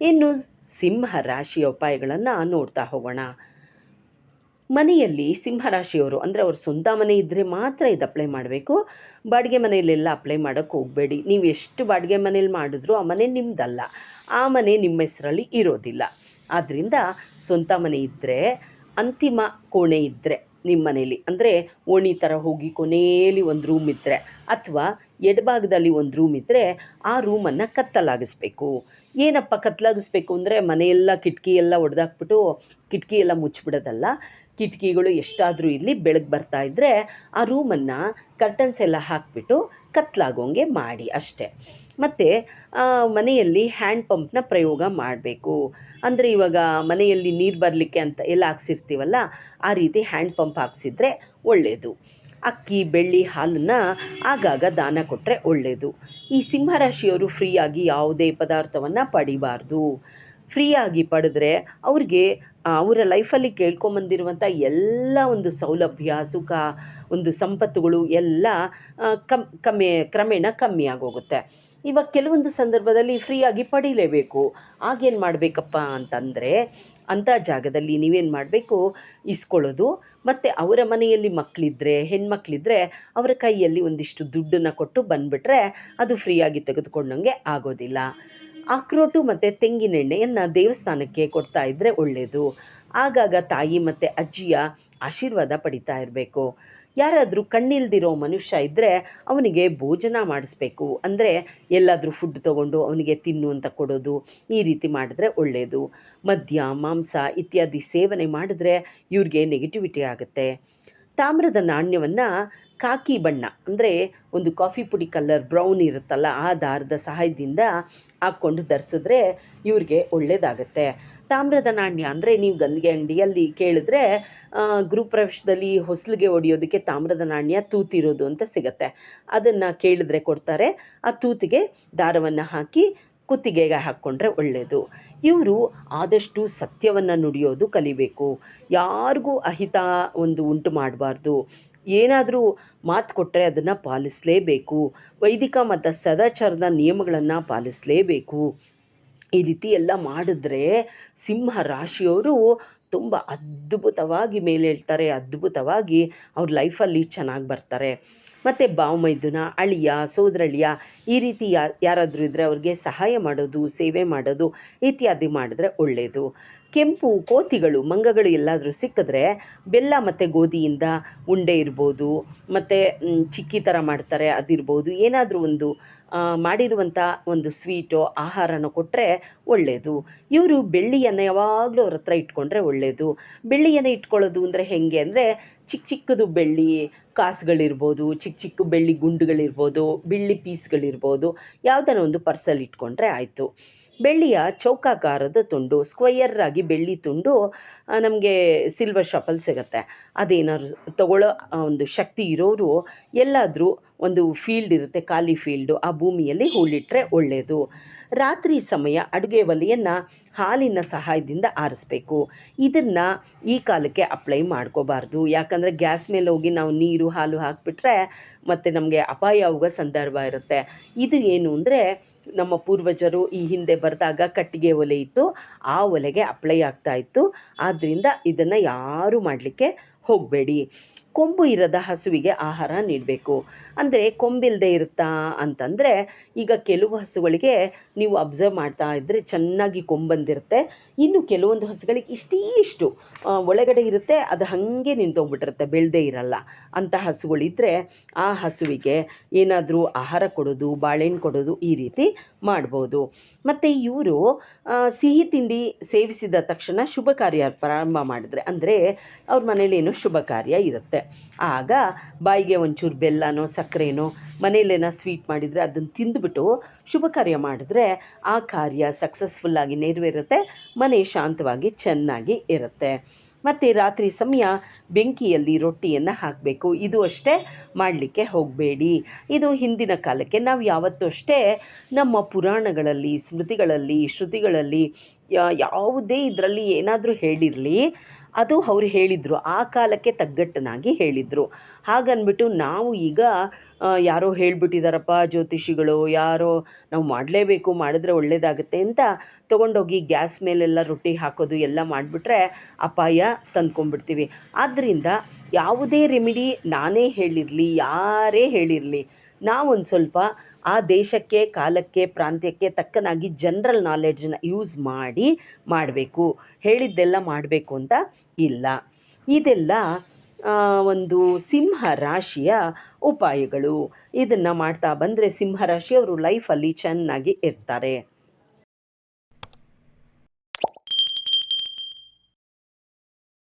ಇನ್ನು ಸಿಂಹ ರಾಶಿಯ ಉಪಾಯಗಳನ್ನು ನೋಡ್ತಾ ಹೋಗೋಣ. ಮನೆಯಲ್ಲಿ ಸಿಂಹರಾಶಿಯವರು ಅಂದರೆ ಅವ್ರ ಸ್ವಂತ ಮನೆ ಇದ್ದರೆ ಮಾತ್ರ ಇದು ಅಪ್ಲೈ ಮಾಡಬೇಕು. ಬಾಡಿಗೆ ಮನೆಯಲ್ಲೆಲ್ಲ ಅಪ್ಲೈ ಮಾಡೋಕ್ಕೆ ಹೋಗಬೇಡಿ. ನೀವು ಎಷ್ಟು ಬಾಡಿಗೆ ಮನೇಲಿ ಮಾಡಿದ್ರೂ ಆ ಮನೆ ನಿಮ್ಮದಲ್ಲ ಆ ಮನೆ ನಿಮ್ಮ ಹೆಸರಲ್ಲಿ ಇರೋದಿಲ್ಲ. ಆದ್ದರಿಂದ ಸ್ವಂತ ಮನೆ ಇದ್ದರೆ ಅಂತಿಮ ಕೋಣೆ ಇದ್ದರೆ ನಿಮ್ಮ ಮನೇಲಿ ಅಂದರೆ ಓಣಿ ಥರ ಹೋಗಿ ಕೊನೆಯಲ್ಲಿ ಒಂದು ರೂಮ್ ಇದ್ದರೆ ಅಥವಾ ಎಡಭಾಗದಲ್ಲಿ ಒಂದು ರೂಮ್ ಇದ್ದರೆ ಆ ರೂಮನ್ನು ಕತ್ತಲಾಗಿಸ್ಬೇಕು. ಏನಪ್ಪ ಕತ್ತಲಾಗಿಸ್ಬೇಕು ಅಂದರೆ ಮನೆಯೆಲ್ಲ ಕಿಟಕಿ ಎಲ್ಲ ಒಡೆದಾಕ್ಬಿಟ್ಟು ಕಿಟಕಿ ಎಲ್ಲ ಮುಚ್ಚಿಬಿಡೋದಲ್ಲ ಕಿಟಕಿಗಳು ಎಷ್ಟಾದರೂ ಇಲ್ಲಿ ಬೆಳಗ್ಗೆ ಬರ್ತಾ ಇದ್ದರೆ ಆ ರೂಮನ್ನು ಕರ್ಟನ್ಸ್ ಎಲ್ಲ ಹಾಕಿಬಿಟ್ಟು ಕತ್ತಲಾಗೋಂಗೆ ಮಾಡಿ ಅಷ್ಟೇ. ಮತ್ತು ಮನೆಯಲ್ಲಿ ಹ್ಯಾಂಡ್ ಪಂಪ್ನ ಪ್ರಯೋಗ ಮಾಡಬೇಕು. ಅಂದರೆ ಇವಾಗ ಮನೆಯಲ್ಲಿ ನೀರು ಬರಲಿಕ್ಕೆ ಅಂತ ಎಲ್ಲ ಹಾಕ್ಸಿರ್ತೀವಲ್ಲ, ಆ ರೀತಿ ಹ್ಯಾಂಡ್ ಪಂಪ್ ಹಾಕ್ಸಿದ್ರೆ ಒಳ್ಳೆಯದು ಅಕ್ಕಿ, ಬೆಳ್ಳಿ, ಹಾಲನ್ನು ಆಗಾಗ ದಾನ ಕೊಟ್ಟರೆ ಒಳ್ಳೆಯದು ಈ ಸಿಂಹರಾಶಿಯವರು ಫ್ರೀಯಾಗಿ ಯಾವುದೇ ಪದಾರ್ಥವನ್ನು ಪಡಿಬಾರ್ದು. ಫ್ರೀಯಾಗಿ ಪಡೆದ್ರೆ ಅವ್ರಿಗೆ ಅವರ ಲೈಫಲ್ಲಿ ಕೇಳ್ಕೊಂಬಂದಿರುವಂಥ ಎಲ್ಲ ಒಂದು ಸೌಲಭ್ಯ, ಸುಖ, ಒಂದು ಸಂಪತ್ತುಗಳು ಎಲ್ಲ ಕಮ್, ಕಮ್ಮಿ, ಕ್ರಮೇಣ ಕಮ್ಮಿ ಆಗೋಗುತ್ತೆ ಇವಾಗ ಕೆಲವೊಂದು ಸಂದರ್ಭದಲ್ಲಿ ಫ್ರೀಯಾಗಿ ಪಡೀಲೇಬೇಕು. ಆಗೇನು ಮಾಡಬೇಕಪ್ಪ ಅಂತಂದರೆ ಅಂಥ ಜಾಗದಲ್ಲಿ ನೀವೇನು ಮಾಡಬೇಕು? ಇಸ್ಕೊಳ್ಳೋದು. ಮತ್ತು ಅವರ ಮನೆಯಲ್ಲಿ ಮಕ್ಕಳಿದ್ರೆ ಹೆಣ್ಮಕ್ಳಿದ್ರೆ ಅವರ ಕೈಯಲ್ಲಿ ಒಂದಿಷ್ಟು ದುಡ್ಡನ್ನು ಕೊಟ್ಟು ಬಂದುಬಿಟ್ರೆ ಅದು ಫ್ರೀಯಾಗಿ ತೆಗೆದುಕೊಂಡಂಗೆ ಆಗೋದಿಲ್ಲ. ಆಕ್ರೋಟು ಮತ್ತು ತೆಂಗಿನೆಣ್ಣೆಯನ್ನು ದೇವಸ್ಥಾನಕ್ಕೆ ಕೊಡ್ತಾ ಇದ್ದರೆ ಒಳ್ಳೆಯದು ಆಗಾಗ ತಾಯಿ ಮತ್ತು ಅಜ್ಜಿಯ ಆಶೀರ್ವಾದ ಪಡಿತಾ ಇರಬೇಕು. ಯಾರಾದರೂ ಕಣ್ಣಿಲ್ದಿರೋ ಮನುಷ್ಯ ಇದ್ದರೆ ಅವನಿಗೆ ಭೋಜನ ಮಾಡಿಸ್ಬೇಕು. ಅಂದರೆ ಎಲ್ಲಾದರೂ ಫುಡ್ ತಗೊಂಡು ಅವನಿಗೆ ತಿನ್ನು ಅಂತ ಕೊಡೋದು, ಈ ರೀತಿ ಮಾಡಿದ್ರೆ ಒಳ್ಳೆಯದು ಮದ್ಯ, ಮಾಂಸ ಇತ್ಯಾದಿ ಸೇವನೆ ಮಾಡಿದ್ರೆ ಇವ್ರಿಗೆ ನೆಗೆಟಿವಿಟಿ ಆಗುತ್ತೆ. ತಾಮ್ರದ ನಾಣ್ಯವನ್ನು ಕಾಕಿ ಬಣ್ಣ, ಅಂದರೆ ಒಂದು ಕಾಫಿ ಪುಡಿ ಕಲ್ಲರ್ ಬ್ರೌನ್ ಇರುತ್ತಲ್ಲ ಆ ದಾರದ ಸಹಾಯದಿಂದ ಹಾಕ್ಕೊಂಡು ಧರಿಸಿದ್ರೆ ಇವ್ರಿಗೆ ಒಳ್ಳೆಯದಾಗತ್ತೆ ತಾಮ್ರದ ನಾಣ್ಯ ಅಂದರೆ ನೀವು ಗಂದಿಗೆ ಅಂಗಡಿಯಲ್ಲಿ ಕೇಳಿದ್ರೆ ಗೃಹಪ್ರವೇಶದಲ್ಲಿ ಹೊಸಲಿಗೆ ಹೊಡೆಯೋದಕ್ಕೆ ತಾಮ್ರದ ನಾಣ್ಯ ತೂತಿರೋದು ಅಂತ ಸಿಗತ್ತೆ. ಅದನ್ನು ಕೇಳಿದ್ರೆ ಕೊಡ್ತಾರೆ. ಆ ತೂತಿಗೆ ದಾರವನ್ನು ಹಾಕಿ ಕುತ್ತಿಗೆಗೆ ಹಾಕ್ಕೊಂಡ್ರೆ ಒಳ್ಳೆಯದು ಇವರು ಆದಷ್ಟು ಸತ್ಯವನ್ನು ನುಡಿಯೋದು ಕಲಿಬೇಕು. ಯಾರಿಗೂ ಅಹಿತ ಒಂದು ಉಂಟು ಮಾಡಬಾರ್ದು. ಏನಾದರೂ ಮಾತು ಕೊಟ್ಟರೆ ಅದನ್ನು ಪಾಲಿಸಲೇಬೇಕು. ವೈದಿಕ ಮತ್ತು ಸದಾಚಾರದ ನಿಯಮಗಳನ್ನು ಪಾಲಿಸಲೇಬೇಕು. ಈ ರೀತಿ ಎಲ್ಲ ಮಾಡಿದ್ರೆ ಸಿಂಹ ರಾಶಿಯವರು ತುಂಬ ಅದ್ಭುತವಾಗಿ ಮೇಲೇಳ್ತಾರೆ, ಅದ್ಭುತವಾಗಿ ಅವ್ರ ಲೈಫಲ್ಲಿ ಚೆನ್ನಾಗಿ ಬರ್ತಾರೆ. ಮತ್ತು ಮೈದನ, ಅಳಿಯ, ಸೋದರಳಿಯ ಈ ರೀತಿ ಯಾ, ಯಾರಾದರೂ ಇದ್ದರೆ ಅವ್ರಿಗೆ ಸಹಾಯ ಮಾಡೋದು, ಸೇವೆ ಮಾಡೋದು ಇತ್ಯಾದಿ ಮಾಡಿದ್ರೆ ಒಳ್ಳೆಯದು ಕೆಂಪು ಕೋತಿಗಳು, ಮಂಗಗಳು ಎಲ್ಲಾದರೂ ಸಿಕ್ಕಿದ್ರೆ ಬೆಲ್ಲ ಮತ್ತು ಗೋಧಿಯಿಂದ ಉಂಡೆ ಇರ್ಬೋದು, ಮತ್ತು ಚಿಕ್ಕಿ ಥರ ಮಾಡ್ತಾರೆ, ಅದಿರ್ಬೋದು, ಏನಾದರೂ ಒಂದು ಮಾಡಿರುವಂಥ ಒಂದು ಸ್ವೀಟೋ, ಆಹಾರನೋ ಕೊಟ್ಟರೆ ಒಳ್ಳೆಯದು ಇವರು ಬೆಳ್ಳಿಯನ್ನು ಯಾವಾಗಲೂ ಅವ್ರ ಹತ್ರ ಇಟ್ಕೊಂಡ್ರೆ ಒಳ್ಳೆಯದು ಬೆಳ್ಳಿಯನ್ನು ಇಟ್ಕೊಳ್ಳೋದು ಅಂದರೆ ಹೇಗೆ ಅಂದರೆ ಚಿಕ್ಕ ಚಿಕ್ಕದು ಬೆಳ್ಳಿ ಕಾಸುಗಳಿರ್ಬೋದು ಚಿಕ್ಕ ಚಿಕ್ಕ ಬೆಳ್ಳಿ ಗುಂಡುಗಳಿರ್ಬೋದು, ಬೆಳ್ಳಿ ಪೀಸ್ಗಳಿರ್ಬೋದು ಯಾವ್ದಾರ ಒಂದು ಪರ್ಸಲ್ಲಿ ಇಟ್ಕೊಂಡ್ರೆ ಆಯಿತು. ಬೆಳ್ಳಿಯ ಚೌಕಾಕಾರದ ತುಂಡು, ಸ್ಕ್ವಯರ್ ಆಗಿ ಬೆಳ್ಳಿ ತುಂಡು ನಮಗೆ ಸಿಲ್ವರ್ ಶಾಪಲ್ಲಿ ಸಿಗುತ್ತೆ. ಅದೇನಾದ್ರು ತಗೊಳ್ಳೋ ಒಂದು ಶಕ್ತಿ ಇರೋರು, ಎಲ್ಲಾದರೂ ಒಂದು ಫೀಲ್ಡ್ ಇರುತ್ತೆ, ಖಾಲಿ ಫೀಲ್ಡು ಆ ಭೂಮಿಯಲ್ಲಿ ಹೂಳಿಟ್ಟರೆ ಒಳ್ಳೆಯದು ರಾತ್ರಿ ಸಮಯ ಅಡುಗೆ ಒಲೆಯನ್ನು ಹಾಲಿನ ಸಹಾಯದಿಂದ ಆರಿಸ್ಬೇಕು. ಇದನ್ನು ಈ ಕಾಲಕ್ಕೆ ಅಪ್ಲೈ ಮಾಡ್ಕೋಬಾರ್ದು. ಯಾಕಂದರೆ ಗ್ಯಾಸ್ ಮೇಲೆ ಹೋಗಿ ನಾವು ನೀರು, ಹಾಲು ಹಾಕಿಬಿಟ್ರೆ ಮತ್ತು ನಮಗೆ ಅಪಾಯ ಆಗುವ ಸಂದರ್ಭ ಇರುತ್ತೆ. ಇದು ಏನು ಅಂದರೆ ನಮ್ಮ ಪೂರ್ವಜರು ಈ ಹಿಂದೆ ಬರೆದಾಗ ಕಟ್ಟಿಗೆ ಒಲೆ ಇತ್ತು, ಆ ಒಲೆಗೆ ಅಪ್ಲೈ ಆಗ್ತಾ ಇತ್ತು. ಆದ್ದರಿಂದ ಇದನ್ನು ಯಾರೂ ಮಾಡಲಿಕ್ಕೆ ಹೋಗಬೇಡಿ. ಕೊಂಬು ಇರದ ಹಸುವಿಗೆ ಆಹಾರ ನೀಡಬೇಕು. ಅಂದರೆ ಕೊಂಬಿಲ್ಲದೆ ಇರುತ್ತಾ ಅಂತಂದರೆ ಈಗ ಕೆಲವು ಹಸುಗಳಿಗೆ ನೀವು ಅಬ್ಸರ್ವ್ ಮಾಡ್ತಾ ಇದ್ದರೆ ಚೆನ್ನಾಗಿ ಕೊಂಬಂದಿರುತ್ತೆ. ಇನ್ನು ಕೆಲವೊಂದು ಹಸುಗಳಿಗೆ ಇಷ್ಟೇ ಇಷ್ಟು ಒಳಗಡೆ ಇರುತ್ತೆ, ಅದು ಹಾಗೆ ನಿಂತೋಗ್ಬಿಟ್ಟಿರುತ್ತೆ, ಬೆಳೆದೇ ಇರಲ್ಲ. ಅಂತ ಹಸುಗಳಿದ್ದರೆ ಆ ಹಸುವಿಗೆ ಏನಾದರೂ ಆಹಾರ ಕೊಡೋದು, ಬಾಳೆಹಣ್ಣು ಕೊಡೋದು ಈ ರೀತಿ ಮಾಡ್ಬೋದು. ಮತ್ತು ಇವರು ಸಿಹಿ ತಿಂಡಿ ಸೇವಿಸಿದ ತಕ್ಷಣ ಶುಭ ಕಾರ್ಯ ಪ್ರಾರಂಭ ಮಾಡಿದ್ರೆ, ಅಂದರೆ ಅವ್ರ ಏನೋ ಶುಭ ಕಾರ್ಯ ಇರುತ್ತೆ. ಆಗ ಬಾಯಿಗೆ ಒಂಚೂರು ಬೆಲ್ಲನೋ, ಸಕ್ಕರೆನೋ ಮನೇಲೇನೋ ಸ್ವೀಟ್ ಮಾಡಿದರೆ ಅದನ್ನು ತಿಂದುಬಿಟ್ಟು ಶುಭ ಕಾರ್ಯ ಮಾಡಿದ್ರೆ ಆ ಕಾರ್ಯ ಸಕ್ಸಸ್ಫುಲ್ಲಾಗಿ ನೆರವೇರುತ್ತೆ, ಮನೆ ಶಾಂತವಾಗಿ ಚೆನ್ನಾಗಿ ಇರುತ್ತೆ. ಮತ್ತು ರಾತ್ರಿ ಸಮಯ ಬೆಂಕಿಯಲ್ಲಿ ರೊಟ್ಟಿಯನ್ನು ಹಾಕಬೇಕು. ಇದು ಅಷ್ಟೇ ಮಾಡಲಿಕ್ಕೆ ಹೋಗಬೇಡಿ. ಇದು ಹಿಂದಿನ ಕಾಲಕ್ಕೆ. ನಾವು ಯಾವತ್ತೂ ಅಷ್ಟೇ ನಮ್ಮ ಪುರಾಣಗಳಲ್ಲಿ, ಸ್ಮೃತಿಗಳಲ್ಲಿ, ಶ್ರುತಿಗಳಲ್ಲಿ ಯಾವುದೇ ಇದರಲ್ಲಿ ಏನಾದರೂ ಹೇಳಿರಲಿ ಅದು ಅವ್ರು ಹೇಳಿದರು, ಆ ಕಾಲಕ್ಕೆ ತಗ್ಗಟ್ಟನಾಗಿ ಹೇಳಿದರು. ಹಾಗನ್ಬಿಟ್ಟು ನಾವು ಈಗ ಯಾರೋ ಹೇಳ್ಬಿಟ್ಟಿದಾರಪ್ಪ ಜ್ಯೋತಿಷಿಗಳು, ಯಾರೋ ನಾವು ಮಾಡಲೇಬೇಕು, ಮಾಡಿದ್ರೆ ಒಳ್ಳೇದಾಗುತ್ತೆ ಅಂತ ತೊಗೊಂಡೋಗಿ ಗ್ಯಾಸ್ ಮೇಲೆಲ್ಲ ರೊಟ್ಟಿ ಹಾಕೋದು ಎಲ್ಲ ಮಾಡಿಬಿಟ್ರೆ ಅಪಾಯ ತಂದ್ಕೊಂಡ್ಬಿಡ್ತೀವಿ. ಆದ್ದರಿಂದ ಯಾವುದೇ ರೆಮಿಡಿ ನಾನೇ ಹೇಳಿರಲಿ, ಯಾರೇ ಹೇಳಿರಲಿ ನಾವೊಂದು ಸ್ವಲ್ಪ ಆ ದೇಶಕ್ಕೆ, ಕಾಲಕ್ಕೆ, ಪ್ರಾಂತ್ಯಕ್ಕೆ ತಕ್ಕನಾಗಿ ಜನರಲ್ ನಾಲೆಡ್ಜನ್ನ ಯೂಸ್ ಮಾಡಿ ಮಾಡಬೇಕು. ಹೇಳಿದ್ದೆಲ್ಲ ಮಾಡಬೇಕು ಅಂತ ಇಲ್ಲ. ಇದೆಲ್ಲ ಒಂದು ಸಿಂಹ ರಾಶಿಯ ಉಪಾಯಗಳು. ಇದನ್ನು ಮಾಡ್ತಾ ಬಂದರೆ ಸಿಂಹ ರಾಶಿಯವರು ಲೈಫಲ್ಲಿ ಚೆನ್ನಾಗಿ ಇರ್ತಾರೆ.